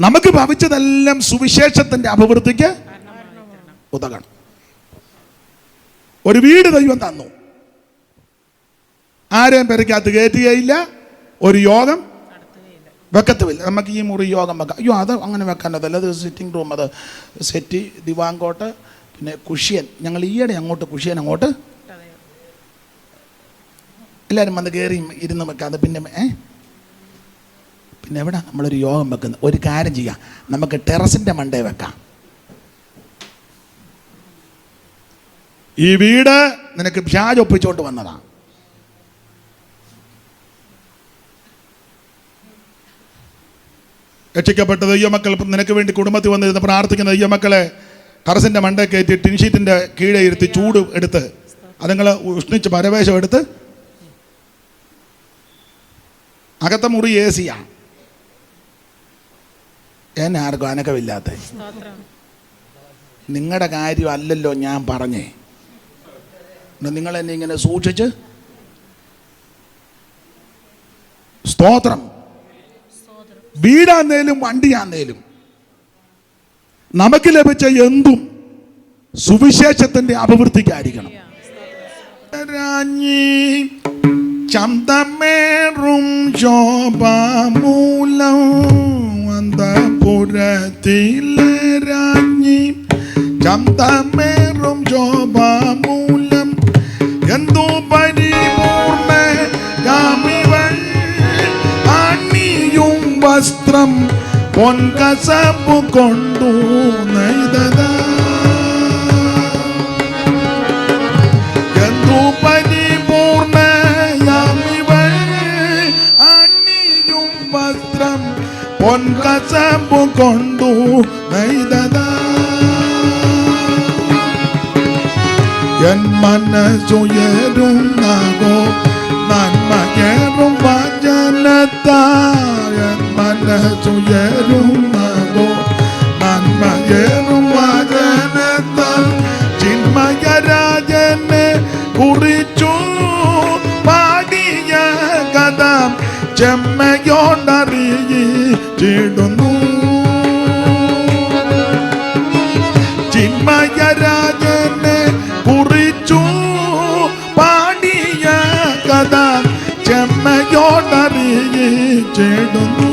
നമുക്ക് ഭവിച്ചതെല്ലാം സുവിശേഷത്തിന്റെ അഭിവൃദ്ധിക്ക് ഉതകണം. ഒരു വീട് ദൈവം തന്നു. ആരെയും പെരക്കകത്ത് കയറ്റുകയില്ല. ഒരു യോഗം വെക്കത്തുമില്ല. നമുക്ക് ഈ മുറി യോഗം വെക്കാം. അയ്യോ അത് അങ്ങനെ വെക്കാനതല്ല അത് സിറ്റിംഗ് റൂം അത് സെറ്റി ദിവാങ്കോട്ട് പിന്നെ കുഷ്യൻ. ഞങ്ങൾ ഈയിടെ അങ്ങോട്ട് കുഷ്യൻ അങ്ങോട്ട് എല്ലാവരും വന്ന് കയറി ഇരുന്ന് വെക്കാതെ പിന്നെ ഏ? പിന്നെ എവിടെ? നമ്മളൊരു യോഗം വെക്കുന്നത് ഒരു കാര്യം ചെയ്യാം. നമുക്ക് ടെറസിന്റെ മണ്ടേ വെക്കാം. ഈ വീട് നിനക്ക് വ്യാജ് ഒപ്പിച്ചോണ്ട് വന്നതാണ് രക്ഷിക്കപ്പെട്ട ദൈവമക്കൾ നിനക്ക് വേണ്ടി കുടുംബത്തിൽ വന്നിരുന്ന് പ്രാർത്ഥിക്കുന്ന ദൈവമക്കളെ ടെറസിന്റെ മണ്ടേ കയറ്റി ടിൻഷീറ്റിന്റെ കീഴെ ഇരുത്തി ചൂട് എടുത്ത് അതുങ്ങൾ ഉഷ്ണിച്ച് പരവേശം എടുത്ത് അകത്തെ മുറി എ സിയാ എന്നെ ആർക്കും അനക്കമില്ലാത്ത നിങ്ങളുടെ കാര്യമല്ലല്ലോ ഞാൻ പറഞ്ഞേ. നിങ്ങൾ എന്നെ ഇങ്ങനെ സൂക്ഷിച്ച്. സ്തോത്രം. വീടാന്നേലും വണ്ടിയാന്നേലും നമുക്ക് ലഭിച്ച എന്തും സുവിശേഷത്തിന്റെ അഭിവൃദ്ധിക്കായിരിക്കണം. ചന്തമേറും ശോഭാമൂലം അന്തപുരത്തിലെ രാഞ്ഞി ചന്തമേറും ശോഭാമൂലം. എന്തോ പരിപൂർണ ഗാമിവൾ അണിയും വസ്ത്രം പൊൻകസപ്പു കൊണ്ടു നെയ്തതാ. പൊൻകസമ്പു കൊണ്ടു നെയ്തതാ എൻ മനസ്സുയരുന്നാകോ നന്മയേറും വചനത്താ എൻ മനസ്സുയരുന്നാകോ നന്മയേറും വചനത്താ ചിന്മയരാജനെ കുറിച്ചു പാടിയ കഥ ചെമ്മയോണ്ടറിയിച്ചിടുന്നു ചിന്മയരാജനെ കുറിച്ചു പാടിയ കഥ ചെമ്മയോണ്ടറിയിച്ചിടുന്നു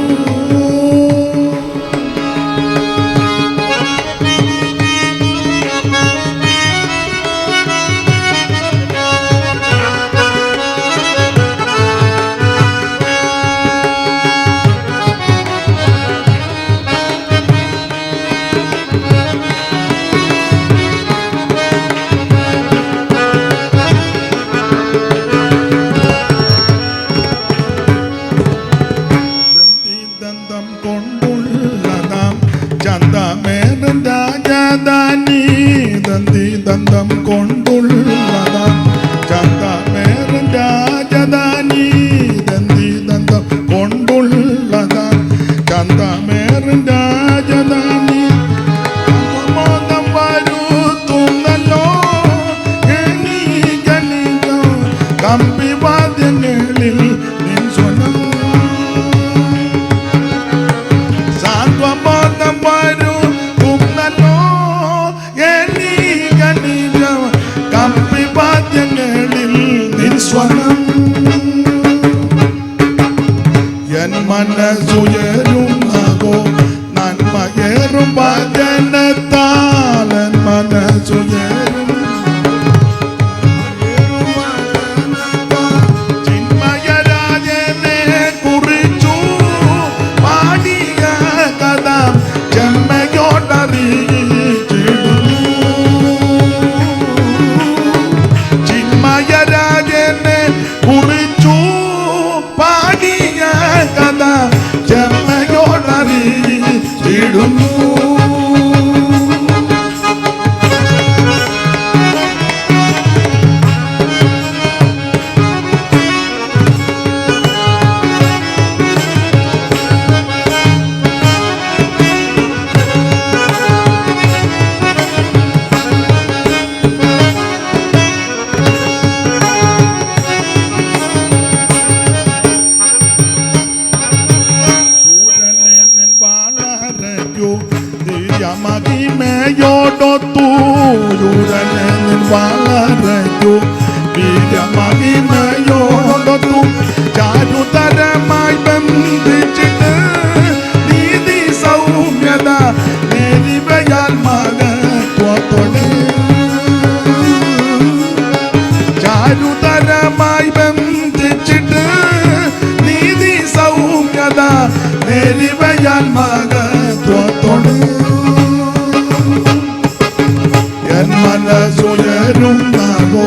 വീരമഹിമയോടൊത്തു യൂരനെ നിൻ വളരയ്ക്കു വീരമഹിമയോടൊത്തു ചാരുതരമായി ബന്ധിച്ചിട്ട് നീതി സൗമ്യത നേരിവയാൽ മകത്വത്തോടെ ചാരുതരമായി ബന്ധിച്ചിട്ട് നീതി സൗമ്യത നേരിവയാൽ മകത്വത്തോടെ എൻ മനസ്സുയരും നാഗോ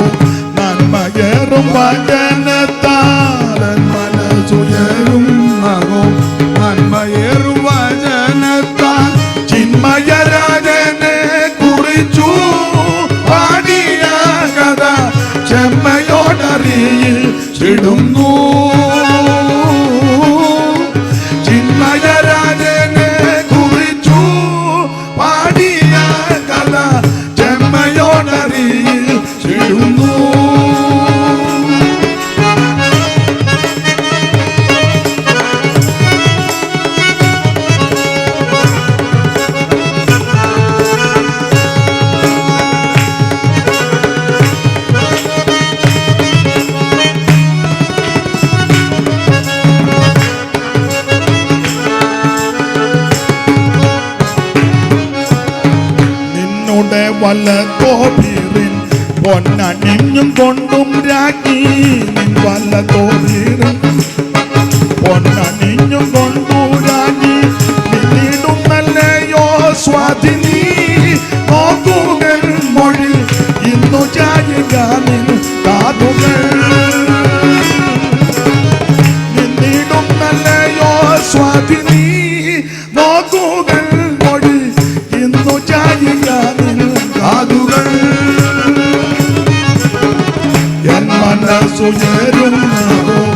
നന്മയേറും വചനത്താൽ എൻ മനസ്സുയരും നിന്നുടെ വല്ലത്തോപീറിൻ പൊന്നണിഞ്ഞും കൊണ്ടും രാജ്ഞി വല്ല വല്ലത്തോപീറിൻ പൊന്നണിഞ്ഞും കൊണ്ടു രാജ്ഞി പിന്നീടും നല്ലയോ സ്വാധീനി നോക്കുകൾ മൊഴി ഇന്നു ചായുക കാതുകൾ. സ്വാധീനി മനസ്സുയരുന്നതോ നന്മയേറും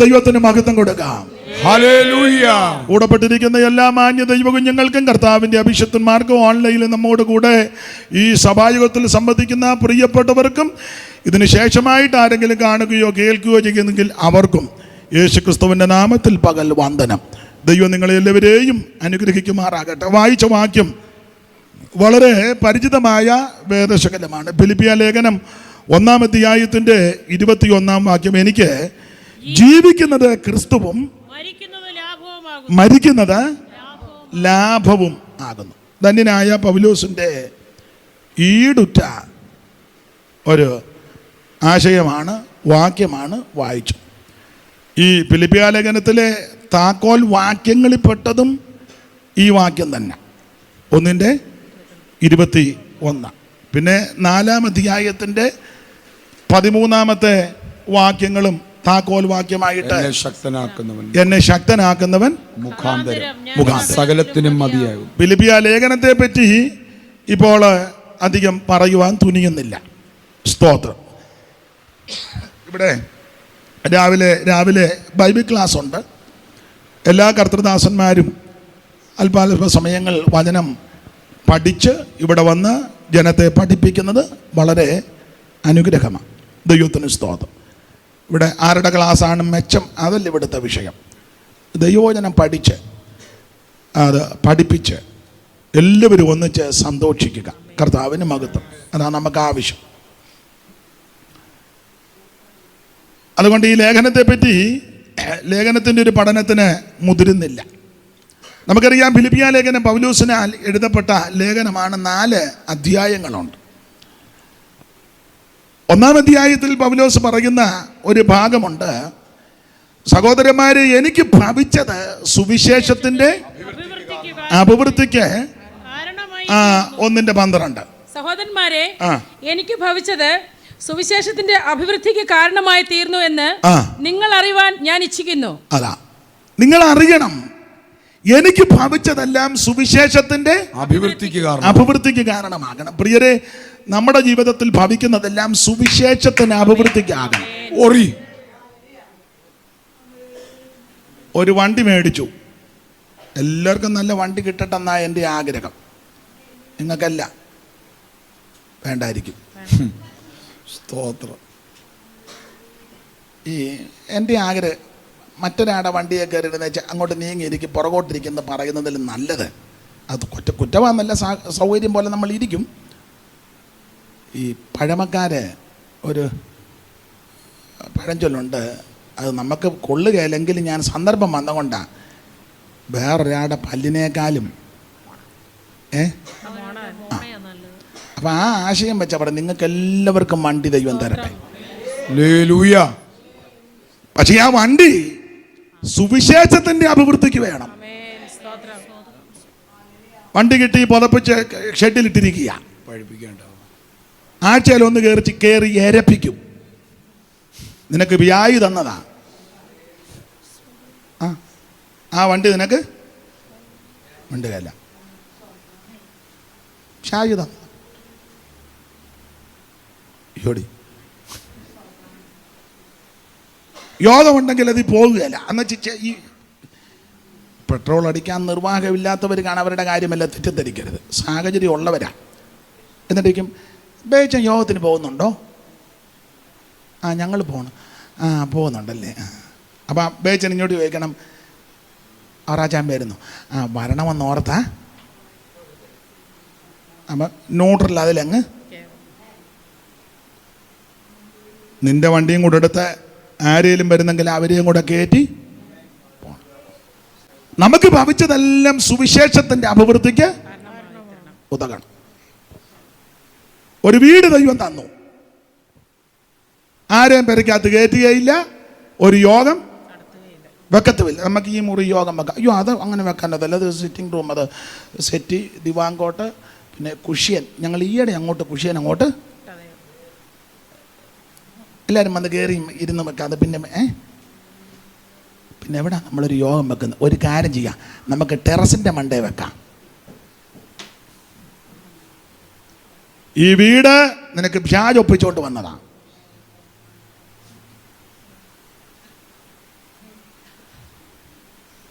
ദൈവത്തിന് മഹത്വം കൊടുക്കാം. ൂടപ്പെട്ടിരിക്കുന്ന കൂടപ്പെട്ടിരിക്കുന്ന എല്ലാ മാന്യ ദൈവകുഞ്ഞുങ്ങൾക്കും കർത്താവിന്റെ അഭിഷക്തന്മാർക്കും ഓൺലൈനിൽ നമ്മോട് കൂടെ ഈ സഭായുഗത്തിൽ സംബന്ധിക്കുന്ന പ്രിയപ്പെട്ടവർക്കും ഇതിന് ശേഷമായിട്ട് ആരെങ്കിലും കാണുകയോ കേൾക്കുകയോ ചെയ്യുന്നെങ്കിൽ അവർക്കും യേശു ക്രിസ്തുവിന്റെ നാമത്തിൽ പകൽ വന്ദനം. ദൈവം നിങ്ങളെ എല്ലാവരെയും അനുഗ്രഹിക്കുമാറാകട്ടെ. വായിച്ച വാക്യം വളരെ പരിചിതമായ വേദശകലമാണ്. ഫിലിപ്പിയ ലേഖനം ഒന്നാം അധ്യായത്തിന്റെ ഇരുപത്തിയൊന്നാം വാക്യം. എനിക്ക് ജീവിക്കുന്നത് ക്രിസ്തുവും മരിക്കുന്നത് ലാഭവും ലാഭവും ആകുന്നു. ധന്യനായ പൗലോസിന്റെ ഈടുറ്റ ഒരു ആശയമാണ് വാക്യമാണ് വായിച്ചു. ഈ ഫിലിപ്പിയ ലേഖനത്തിലെ താക്കോൽ വാക്യങ്ങളിൽപ്പെട്ടതും ഈ വാക്യം തന്നെ. ഒന്നിന്റെ ഇരുപത്തി ഒന്ന് പിന്നെ നാലാം അധ്യായത്തിന്റെ പതിമൂന്നാമത്തെ വാക്യങ്ങളും താക്കോൽ വാക്യമായിട്ട് എന്നെ ശക്തനാക്കുന്നവൻ. എന്നെ ശക്തനാക്കുന്നവൻ മുഖാന്തരം. മുഖാന്തരം. സകലത്തിനും മതിയാകും. ഫിലിപ്പിയ ലേഖനത്തെ പറ്റി ഇപ്പോൾ അധികം പറയുവാൻ തുനിയുന്നില്ല. സ്തോത്രം. ഇവിടെ രാവിലെ രാവിലെ ബൈബിൾ ക്ലാസ് ഉണ്ട് എല്ലാ കർത്തൃദാസന്മാരും അല്പാൽപ സമയങ്ങൾ വചനം പഠിച്ച് ഇവിടെ വന്ന് ജനത്തെ പഠിപ്പിക്കുന്നത് വളരെ അനുഗ്രഹമാണ്. ദൈവത്തിന് സ്തോത്രം. ഇവിടെ ആരുടെ ക്ലാസ്സാണ് മെച്ചം? അതല്ല ഇവിടുത്തെ വിഷയം. ദൈവോചനം പഠിച്ച് അത് പഠിപ്പിച്ച് എല്ലാവരും ഒന്നിച്ച് സന്തോഷിക്കുക. കർത്താവിന് മഹത്വം. അതാണ് നമുക്ക് ആവശ്യം. അതുകൊണ്ട് ഈ ലേഖനത്തെ പറ്റി ലേഖനത്തിന്റെ ഒരു പഠനത്തിന് മുതിരുന്നില്ല. നമുക്കറിയാം ഫിലിപ്പിയ ലേഖനം പൗലൂസിനാൽ എഴുതപ്പെട്ട ലേഖനമാണ് നാല് അധ്യായങ്ങളുണ്ട്. ഒന്നാം അധ്യായത്തിൽ പൗലോസ് പറയുന്ന ഒരു ഭാഗമുണ്ട്. സഹോദരന്മാരെ എനിക്ക് ഭവിച്ചത് സുവിശേഷത്തിന്റെ അഭിവൃദ്ധിക്ക് ഒന്നിന്റെ ആ, പന്ത്രണ്ട്. സഹോദരന്മാരെ എനിക്ക് ഭവിച്ചത് സുവിശേഷത്തിന്റെ അഭിവൃദ്ധിക്ക് കാരണമായി തീർന്നു എന്ന് നിങ്ങൾ അറിവാൻ ഞാൻ ഇച്ഛിക്കുന്നു. അതാ. നിങ്ങൾ അറിയണം എനിക്ക് ഭവിച്ചതെല്ലാം സുവിശേഷത്തിന്റെ അഭിവൃദ്ധിക്ക് കാരണം അഭിവൃദ്ധിക്ക് കാരണമാകണം. പ്രിയരെ നമ്മുടെ ജീവിതത്തിൽ ഭവിക്കുന്നതെല്ലാം സുവിശേഷത്തിന് അഭിവൃദ്ധിക്കാകണം. ഒറി. ഒരു വണ്ടി മേടിച്ചു. എല്ലാവർക്കും നല്ല വണ്ടി കിട്ടട്ടെന്നാണ് എന്റെ ആഗ്രഹം. നിങ്ങൾക്കല്ല. വേണ്ടായിരിക്കും. സ്തോത്രം. ഈ എന്റെ ആഗ്രഹം മറ്റൊരാടെ വണ്ടിയെ കയറിയിരുന്ന വെച്ചാൽ അങ്ങോട്ട് നീങ്ങിയിരിക്കും പുറകോട്ടിരിക്കുന്നത് പറയുന്നതിൽ നല്ലത്. അത് കുറ്റ കുറ്റമാണെന്നല്ല സൗകര്യം പോലെ നമ്മൾ ഇരിക്കും. ഈ പഴമക്കാര് ഒരു പഴഞ്ചൊല്ലുണ്ട് അത് നമുക്ക് കൊള്ളുകയില്ലെങ്കിലും ഞാൻ സന്ദർഭം വന്നുകൊണ്ടാണ് വേറൊരാളുടെ പല്ലിനേക്കാളും ഏ? അപ്പം ആ ആശയം വെച്ച അവിടെ നിങ്ങൾക്ക് എല്ലാവർക്കും വണ്ടി ദൈവം തരട്ടെ. ലേലൂയ പക്ഷേ ആ വണ്ടി സുവിശേഷത്തിന്റെ അഭിവൃദ്ധിക്ക് വേണം. വണ്ടി കിട്ടി പുതപ്പിച്ച് ഷെഡിലിട്ടിരിക്കുക. പഴിപ്പിക്കേണ്ടാവും ആഴ്ചയിൽ ഒന്ന് കയറി കയറി എരപ്പിക്കും. നിനക്ക് വ്യായി തന്നതാ. ആ ആ വണ്ടി നിനക്ക്? വണ്ടി ഷായി തന്ന യോടി യോഗമുണ്ടെങ്കിൽ അത് പോകുകയല്ല. എന്ന് വെച്ചാൽ ഈ പെട്രോൾ അടിക്കാൻ നിർവാഹമില്ലാത്തവർ കാണാൻ അവരുടെ കാര്യമല്ല തെറ്റിദ്ധരിക്കരുത്. സാഹചര്യം ഉള്ളവരാ. എന്നിട്ടേക്കും ബേച്ചൻ യോഗത്തിന് പോകുന്നുണ്ടോ? ആ ഞങ്ങൾ പോകണം ആ പോകുന്നുണ്ടല്ലേ? ആ. അപ്പം ബേച്ചൻ ഇങ്ങോട്ട് ചോദിക്കണം. ആറാച്ചാൻ വരുന്നു. ആ വരണമെന്ന് ഓർത്താ? അപ്പം ന്യൂട്രൽ അതിലങ്ങ് നിന്റെ വണ്ടിയും കൂടെ എടുത്ത് ആരെയും വരുന്നെങ്കിൽ അവരെയും കൂടെ കയറ്റി പോണം. നമുക്ക് ഭവിച്ചതെല്ലാം സുവിശേഷത്തിന്റെ അഭിവൃദ്ധിക്ക് ഉതകണം. ഒരു വീട് ദൈവം തന്നു. ആരെയും പെരക്കകത്ത് കയറ്റുകയില്ല. ഒരു യോഗം വെക്കത്തുമില്ല. നമുക്ക് ഈ മുറി യോഗം വെക്കാം. അയ്യോ അത് അങ്ങനെ വെക്കാനതല്ല അത് സിറ്റിംഗ് റൂം അത് സെറ്റി ദിവാങ്കോട്ട് പിന്നെ കുഷ്യൻ. ഞങ്ങൾ ഈയിടെ അങ്ങോട്ട് കുഷ്യൻ അങ്ങോട്ട് എല്ലാവരും വന്ന് കയറി ഇരുന്ന് വെക്കാതെ പിന്നെ ഏ? പിന്നെ എവിടെ നമ്മളൊരു യോഗം വെക്കുന്നത്? ഒരു കാര്യം ചെയ്യാം. നമുക്ക് ടെറസിന്റെ മണ്ടേ വെക്കാം. ഈ വീട് നിനക്ക് വ്യാജ് ഒപ്പിച്ചോണ്ട് വന്നതാണ്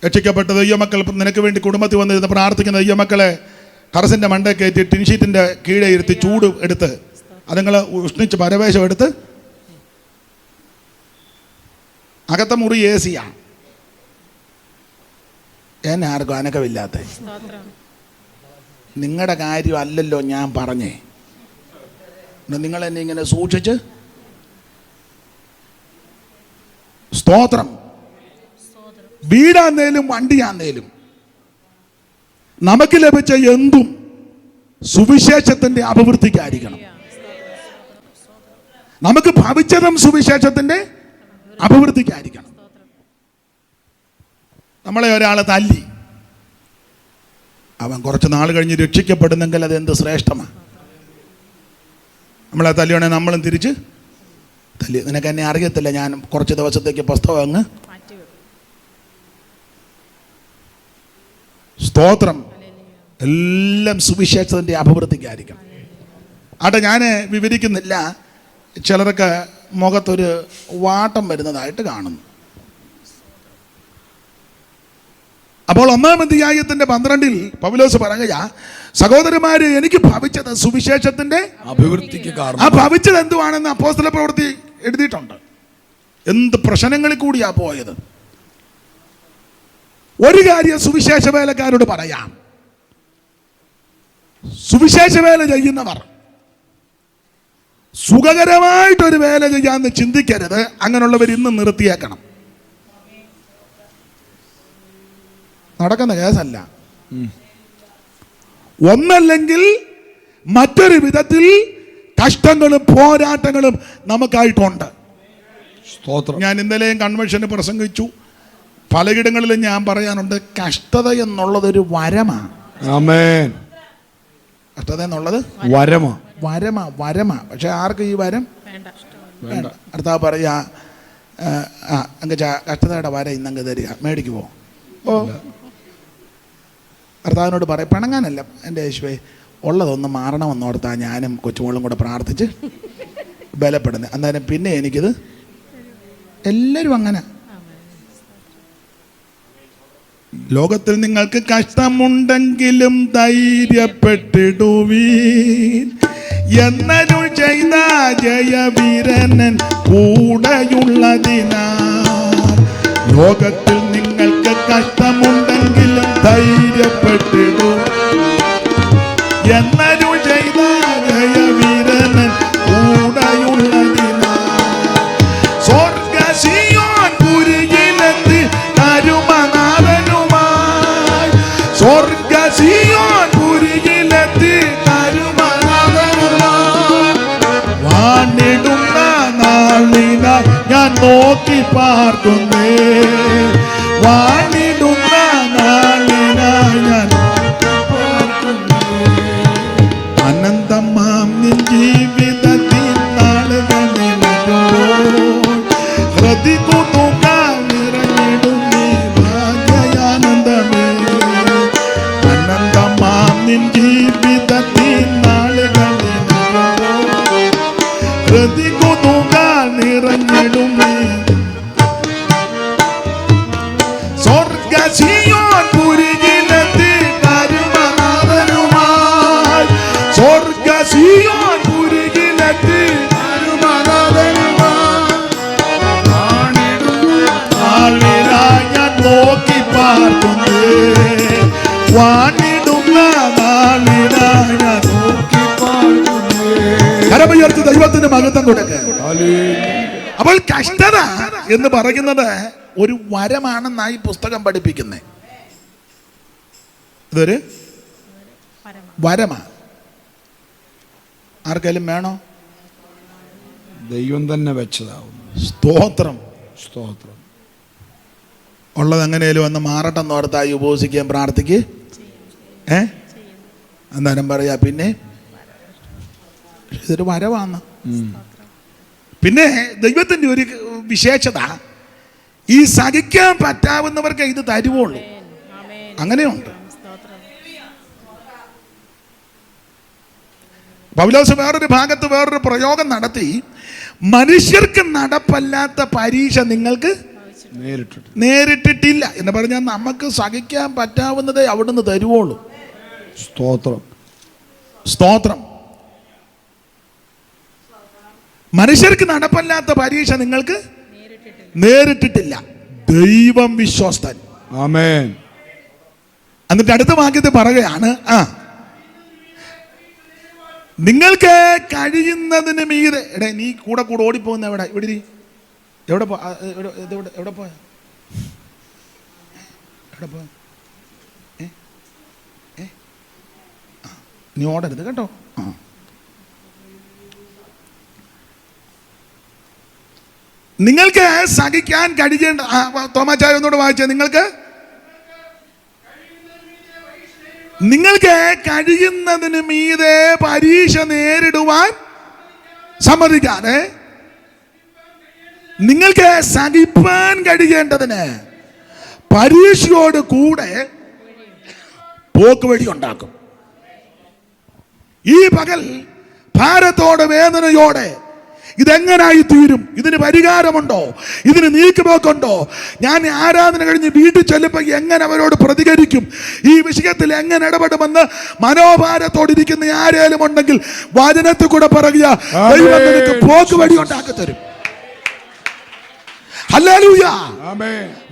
രക്ഷിക്കപ്പെട്ട ദൈവമക്കൾ മക്കൾ നിനക്ക് വേണ്ടി കുടുംബത്തിൽ വന്നിരുന്ന് പ്രാർത്ഥിക്കുന്ന ദൈവമക്കളെ കറസിന്റെ മണ്ടേ കയറ്റി ടിൻഷീറ്റിന്റെ കീഴെ ഇരുത്തി ചൂട് എടുത്ത് അതുങ്ങൾ ഉഷ്ണിച്ച് പരവേശം എടുത്ത് അകത്തെ മുറി എ സിയാണ് എന്നെ ആർക്കും അനക്കമില്ലാത്ത. നിങ്ങളുടെ കാര്യം അല്ലല്ലോ ഞാൻ പറഞ്ഞേ. നിങ്ങൾ എന്നെ ഇങ്ങനെ സൂക്ഷിച്ച്. സ്തോത്രം. വീടാന്നേലും വണ്ടിയാന്നേലും നമുക്ക് ലഭിച്ച എന്തും സുവിശേഷത്തിന്റെ അഭിവൃദ്ധിക്കായിരിക്കണം. നമുക്ക് ഭവിച്ചതും സുവിശേഷത്തിന്റെ അഭിവൃദ്ധിക്കായിരിക്കണം. നമ്മളെ ഒരാളെ തല്ലി. അവൻ കുറച്ച് നാൾ കഴിഞ്ഞ് രക്ഷിക്കപ്പെടുന്നെങ്കിൽ അത് എന്ത് ശ്രേഷ്ഠമാണ് നമ്മളെ തല്ലിയാണെങ്കിൽ നമ്മളും തിരിച്ച് തല്ലി. നിനക്ക് എന്നെ അറിയത്തില്ല ഞാൻ കുറച്ച് ദിവസത്തേക്ക് പുസ്തകം അങ്ങ്. സ്തോത്രം. എല്ലാം സുവിശേഷത്തിന്റെ അഭിവൃദ്ധിക്കായിരിക്കും. ആട്ടെ ഞാൻ വിവരിക്കുന്നില്ല. ചിലർക്ക് മുഖത്തൊരു വാട്ടം വരുന്നതായിട്ട് കാണുന്നു. അപ്പോൾ ഒന്നാം അധ്യായത്തിന്റെ പന്ത്രണ്ടിൽ പൗലോസ് പറയുക സഹോദരന്മാര് എനിക്ക് ഭവിച്ചത് സുവിശേഷത്തിന്റെ അഭിവൃദ്ധിക്ക് കാരണം. ആ ഭവിച്ചത് എന്തുവാണെന്ന് അപ്പോസ്തല പ്രവൃത്തി എഴുതിയിട്ടുണ്ട്. എന്ത് പ്രശ്നങ്ങളിൽ കൂടിയാ പോയത്? ഒരു കാര്യം സുവിശേഷ വേലക്കാരോട് പറയാം. സുവിശേഷ വേല ചെയ്യുന്നവർ സുഖകരമായിട്ടൊരു വേല ചെയ്യാന്ന് ചിന്തിക്കരുത്. അങ്ങനെയുള്ളവർ ഇന്ന് നിർത്തിയേക്കണം. നടക്കുന്ന കേസല്ല. ഒന്നല്ലെങ്കിൽ മറ്റൊരു വിധത്തിൽ കഷ്ടങ്ങളും പോരാട്ടങ്ങളും നമുക്കായിട്ടുണ്ട്. സ്തോത്രം. ഞാൻ ഇന്നലെയും കൺവെൻഷന് പ്രസംഗിച്ചു. പലയിടങ്ങളിലും ഞാൻ പറയാനുണ്ട് കഷ്ടത എന്നുള്ളതൊരു വരമാണ് ആമേൻ. കഷ്ടത എന്നുള്ളത്? വരമാ. വരമാ വരമാ. പക്ഷെ ആർക്ക് ഈ വരം? വേണ്ട. വേണ്ട. അടുത്ത പറയാ അങ്ങ് കഷ്ടതയുടെ വര ഇന്നങ്ങ് തരിക. മേടിക്കുമോ ഓ കർത്താവിനോട് പറയും പിണങ്ങാനല്ല എന്റെ യേശുവേ ഉള്ളതൊന്ന് മാറണമെന്നോർത്താ ഞാനും കൊച്ചുമോളും കൂടെ പ്രാർത്ഥിച്ച് ബലപ്പെടുന്നത്. അന്നേരം പിന്നെ എനിക്കിത് എല്ലാവരും അങ്ങനെ. ലോകത്തിൽ നിങ്ങൾക്ക് കഷ്ടമുണ്ടെങ്കിലും ധൈര്യപ്പെട്ടിടുവീൻ. എന്നരുൾ ചെയ്ത ജയവീരനൻ കൂടെയുള്ളതിനാൽ ലോകത്തിൽ കഷ്ടമുണ്ടെങ്കിലും ധൈര്യപ്പെട്ടിടും. എന്നൊരു ചെയ്ത ഹൃദികുതുകാൽ നിറഞ്ഞിടും കരമുയർത്തി ദൈവത്തിന്റെ മഹത്വം കൊടുക്കുക അപ്പോൾ കഷ്ടത എന്ന് പറയുന്നത് ഒരു വരമാണെന്നായി പുസ്തകം പഠിപ്പിക്കുന്നത് ഇതൊരു വരമാണ് ആർക്കെങ്കിലും വേണോ? ദൈവം തന്നെ വെച്ചതാവും. സ്തോത്രം. സ്തോത്രം. ഉള്ളത് എങ്ങനെയാലും ഒന്ന് മാറട്ടെന്ന് ഓർത്തായി ഉപവസിക്കാൻ പ്രാർത്ഥിക്ക്. ഏ? അന്നേരം പറയാ പിന്നെ ഇതൊരു വരവാണ്. പിന്നെ ദൈവത്തിന്റെ ഒരു വിശേഷത ഈ സഹിക്കാൻ പറ്റാവുന്നവർക്ക് ഇത് തരുവുള്ളൂ. അങ്ങനെയുണ്ട്. പൗലോസ് വേറൊരു ഭാഗത്ത് വേറൊരു പ്രയോഗം നടത്തി മനുഷ്യർക്ക് നടപ്പല്ലാത്ത പരീക്ഷ നിങ്ങൾക്ക് നേരിട്ടിട്ട്. നേരിട്ടിട്ടില്ല എന്ന് പറഞ്ഞാൽ നമുക്ക് സഹിക്കാൻ പറ്റാവുന്നതേ അവിടുന്ന് തരുവുള്ളൂ. സ്തോത്രം. സ്തോത്രം. മനുഷ്യർക്ക് നടപ്പല്ലാത്ത പരീക്ഷ നിങ്ങൾക്ക് നേരിട്ടിട്ടില്ല. ദൈവം വിശ്വസ്തൻ. ആമേൻ. എന്നിട്ട് അടുത്ത വാക്യത്തിൽ പറയുകയാണ് ആ നിങ്ങൾക്ക് കഴിയുന്നതിന് മീതെ എടേ നീ കൂടെ കൂടെ ഓടിപ്പോകുന്ന എവിടെ? ഇവിടെ. എവിടെ പോ എവിടെ എവിടെ പോയ? എവിടെ പോയ? നീ ഓടരുത് കേട്ടോ. ആ. നിങ്ങൾക്ക് സഹിക്കാൻ കഴിയേണ്ട തോമാച്ചായ ഒന്നുകൂടെ വായിച്ചേ നിങ്ങൾക്ക്? നിങ്ങൾക്ക് കഴിയുന്നതിന് മീതെ പരീക്ഷ നേരിടുവാൻ സമ്മതിക്കാതെ നിങ്ങൾക്ക് സഹിപ്പാൻ കഴിയേണ്ടതിന് പരീക്ഷയോട് കൂടെ പോക്കുവഴി ഉണ്ടാക്കും. ഈ പകൽ ഭാരത്തോടെ വേദനയോടെ ഇതെങ്ങനായി തീരും? ഇതിന് പരിഹാരമുണ്ടോ? ഇതിന് നീക്കുപോക്കുണ്ടോ? ഞാൻ ആരാധന കഴിഞ്ഞ് വീട്ടിൽ ചെല്ലുമ്പോൾ എങ്ങനെ അവരോട് പ്രതികരിക്കും? ഈ വിഷയത്തിൽ എങ്ങനെ ഇടപെടുമെന്ന് മനോഭാരത്തോടിരിക്കുന്ന ആരേലും ഉണ്ടെങ്കിൽ വചനത്തിൽ കൂടെ പറയുക ദൈവം നിനക്ക് പോക്ക് വഴി ഉണ്ടാക്കി തരും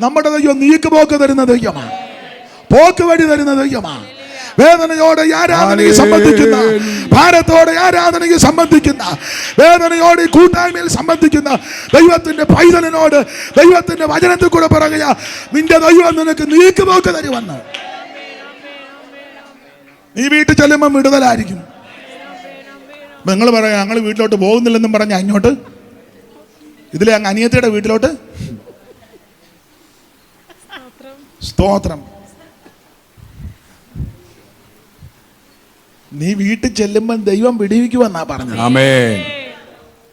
നമ്മുടെ ദൈവം നീക്കുപോക്ക് തരുന്ന ദൈവമാണ്. പോക്ക് വഴി തരുന്ന ദൈവമാണ്. വേദനയോടെ ഈ ആരാധനയെ സംബന്ധിക്കുന്ന ഭാരത്തോടെ ഈ ആരാധനയെ സംബന്ധിക്കുന്ന വേദനയോടെ ഈ കൂട്ടായ്മയിൽ സംബന്ധിക്കുന്ന ദൈവത്തിന്റെ പൈതലിനോട് ദൈവത്തിന്റെ വചനത്തിൽ കൂടെ പറയുക നിന്റെ ദൈവം നിനക്ക് നീക്കുപോക്ക് തരുമെന്ന്. നീ വീട്ടിൽ ചെല്ലുമ്പോൾ വിടുതലായിരിക്കും. നിങ്ങൾ പറയാം ഞങ്ങൾ വീട്ടിലോട്ട് പോകുന്നില്ലെന്നും പറഞ്ഞ അങ്ങോട്ട്. ഇതിലെ അങ്ങ് അനിയത്തിയുടെ വീട്ടിലോട്ട്. സ്തോത്രം. നീ വീട്ടിൽ ചെല്ലുമ്പോൾ ദൈവം വിടിവിക്കുമെന്നാ പറഞ്ഞത്. ആമേൻ.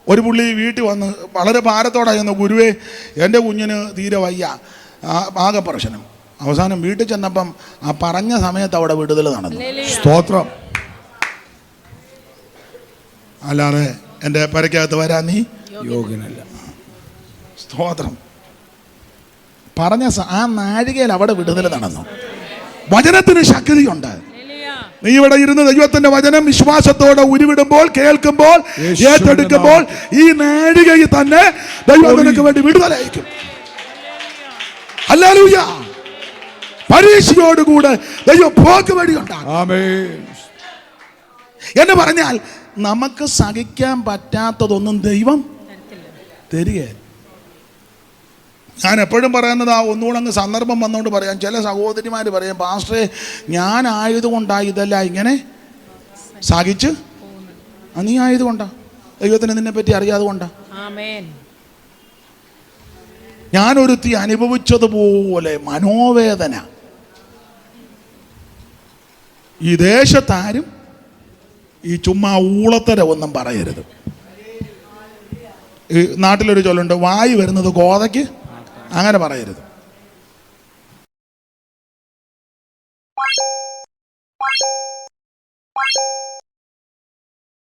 ഒരു പുള്ളി വീട്ടിൽ വന്ന് വളരെ ഭാരത്തോടായിരുന്നു ഗുരുവേ എന്റെ കുഞ്ഞിന് തീരെ വയ്യ. ആ- ആകെ പ്രശ്നം. അവസാനം വീട്ടിൽ ചെന്നപ്പം ആ പറഞ്ഞ സമയത്ത് അവിടെ വിടുതൽ നടന്നു. സ്തോത്രം. അല്ലാതെ എന്റെ പരക്കകത്ത് വരാൻ നീ യോഗ്യനല്ല. സ്തോത്രം. പറഞ്ഞ ആ നാഴികയിൽ അവിടെ വിടുതൽ നടന്നു. വചനത്തിന് ശക്തിയുണ്ട്. നീ ഇവിടെ ഇരുന്ന് ദൈവത്തിന്റെ വചനം വിശ്വാസത്തോടെ ഉരുവിടുമ്പോൾ കേൾക്കുമ്പോൾ ഏറ്റെടുക്കുമ്പോൾ ഈ നാഴികയിൽ തന്നെ ദൈവം നിനക്ക് വേണ്ടി വിടുതലയക്കും അല്ലാലൂയ പരീക്ഷയോടുകൂടെ ദൈവം പോക്ക് വഴി ഉണ്ടാകും എന്ന് പറഞ്ഞാൽ നമുക്ക് സഹിക്കാൻ പറ്റാത്തതൊന്നും ദൈവം തരികയില്ല. ഞാൻ എപ്പോഴും പറയുന്നത് ആ ഒന്നുകൂടെ അങ്ങ് സന്ദർഭം വന്നുകൊണ്ട് പറയാം. ചില സഹോദരിമാർ പറയാം പാസ്റ്ററെ ഞാൻ ഇതല്ല ഇങ്ങനെ സഹിച്ച്? നീ ആയതുകൊണ്ടാ? ദൈവത്തിന് നിന്നെ പറ്റി അറിയാതെ കൊണ്ടാ? ഞാനൊരുത്തി അനുഭവിച്ചതുപോലെ മനോവേദന. ഈ ദേശത്താരും ഈ ചുമ്മാ ഊളത്തര ഒന്നും പറയരുത്. ഈ നാട്ടിലൊരു ചൊല്ലുണ്ട് വായി വരുന്നത് കോതയ്ക്ക് അങ്ങനെ പറയരുത്.